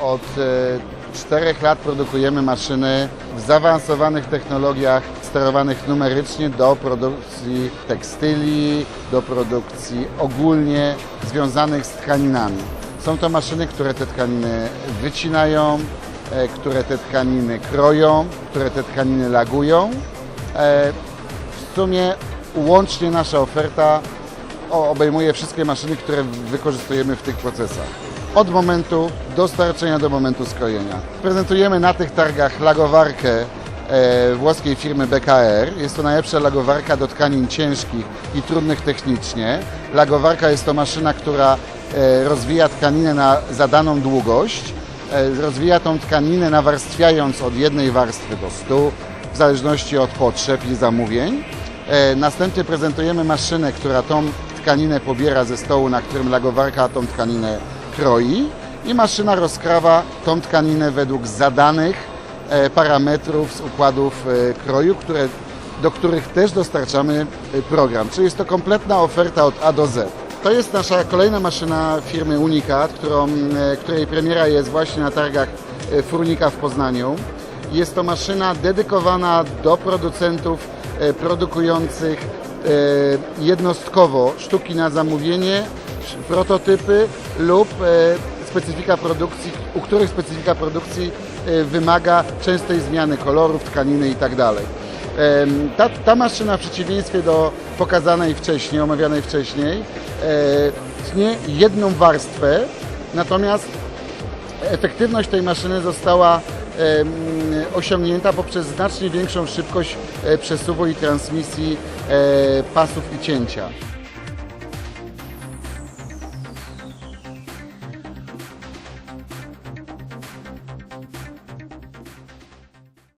Od e, czterech lat produkujemy maszyny w zaawansowanych technologiach sterowanych numerycznie do produkcji tekstyli, do produkcji ogólnie związanych z tkaninami. Są to maszyny, które te tkaniny wycinają, e, które te tkaniny kroją, które te tkaniny lagują. E, W sumie łącznie nasza oferta obejmuje wszystkie maszyny, które wykorzystujemy w tych procesach. Od momentu dostarczenia do momentu skrojenia. Prezentujemy na tych targach lagowarkę e, włoskiej firmy BKR. Jest to najlepsza lagowarka do tkanin ciężkich i trudnych technicznie. Lagowarka jest to maszyna, która e, rozwija tkaninę na zadaną długość. E, rozwija tą tkaninę nawarstwiając od jednej warstwy do stu, w zależności od potrzeb i zamówień. Następnie prezentujemy maszynę, która tą tkaninę pobiera ze stołu, na którym lagowarka tą tkaninę kroi i maszyna rozkrawa tą tkaninę według zadanych e, parametrów z układów e, kroju, które, do których też dostarczamy e, program. Czyli jest to kompletna oferta od A do Z. To jest nasza kolejna maszyna firmy Unikat, którą, której premiera jest właśnie na targach Furnika w Poznaniu. Jest to maszyna dedykowana do producentów produkujących jednostkowo sztuki na zamówienie, prototypy lub e, specyfika produkcji, u których specyfika produkcji e, wymaga częstej zmiany kolorów, tkaniny itd. Em, Ta, ta maszyna w przeciwieństwie do pokazanej wcześniej, omawianej wcześniej, e, tnie jedną warstwę, natomiast efektywność tej maszyny została osiągnięta poprzez znacznie większą szybkość przesuwu i transmisji pasów i cięcia.